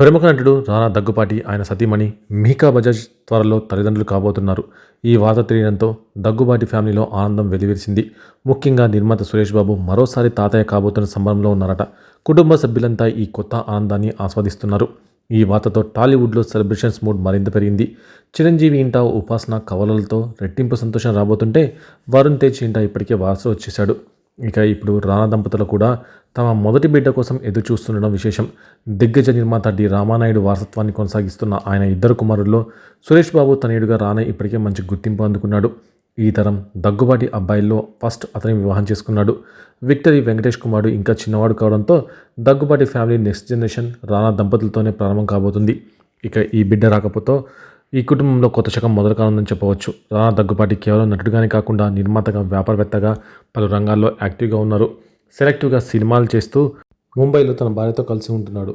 ప్రముఖ నటుడు రానా దగ్గుపాటి ఆయన సతీమణి మిహికా బజాజ్ త్వరలో తల్లిదండ్రులు కాబోతున్నారు. ఈ వార్త తెలియడంతో దగ్గుబాటి ఫ్యామిలీలో ఆనందం వెలివిరిసింది. ముఖ్యంగా నిర్మాత సురేష్ బాబు మరోసారి తాతయ్య కాబోతున్న సంబరంలో ఉన్నారట. కుటుంబ సభ్యులంతా ఈ కొత్త ఆనందాన్ని ఆస్వాదిస్తున్నారు. ఈ వార్తతో టాలీవుడ్లో సెలబ్రేషన్స్ మూడ్ మరింత పెరిగింది. చిరంజీవి ఇంట ఉపాసన కవలలతో రెట్టింపు సంతోషం రాబోతుంటే వరుణ్ తేజ్ ఇంట ఇప్పటికే వారసు వచ్చేశాడు. ఇక ఇప్పుడు రానా దంపతులు కూడా తమ మొదటి బిడ్డ కోసం ఎదురు చూస్తుండడం విశేషం. దిగ్గజ నిర్మాత డి రామానాయుడు వారసత్వాన్ని కొనసాగిస్తున్న ఆయన ఇద్దరు కుమారుల్లో సురేష్ బాబు తనయుడుగా రానే ఇప్పటికే మంచి గుర్తింపు అందుకున్నాడు. ఈ తరం దగ్గుబాటి అబ్బాయిల్లో ఫస్ట్ అతని వివాహం చేసుకున్నాడు. విక్టరీ వెంకటేష్ కుమారుడు ఇంకా చిన్నవాడు కావడంతో Daggubati family next generation Rana దంపతులతోనే ప్రారంభం కాబోతుంది. ఇక ఈ బిడ్డ రాకపోతే ఈ కుటుంబంలో కొత్త శకం మొదలు కానుందని చెప్పవచ్చు. రానా దగ్గుబాటి కేవలం నటుడిగానే కాకుండా నిర్మాతగా వ్యాపారవేత్తగా పలు రంగాల్లో యాక్టివ్గా ఉన్నారు. సెలెక్టివ్గా సినిమాలు చేస్తూ ముంబైలో తన భార్యతో కలిసి ఉంటున్నాడు.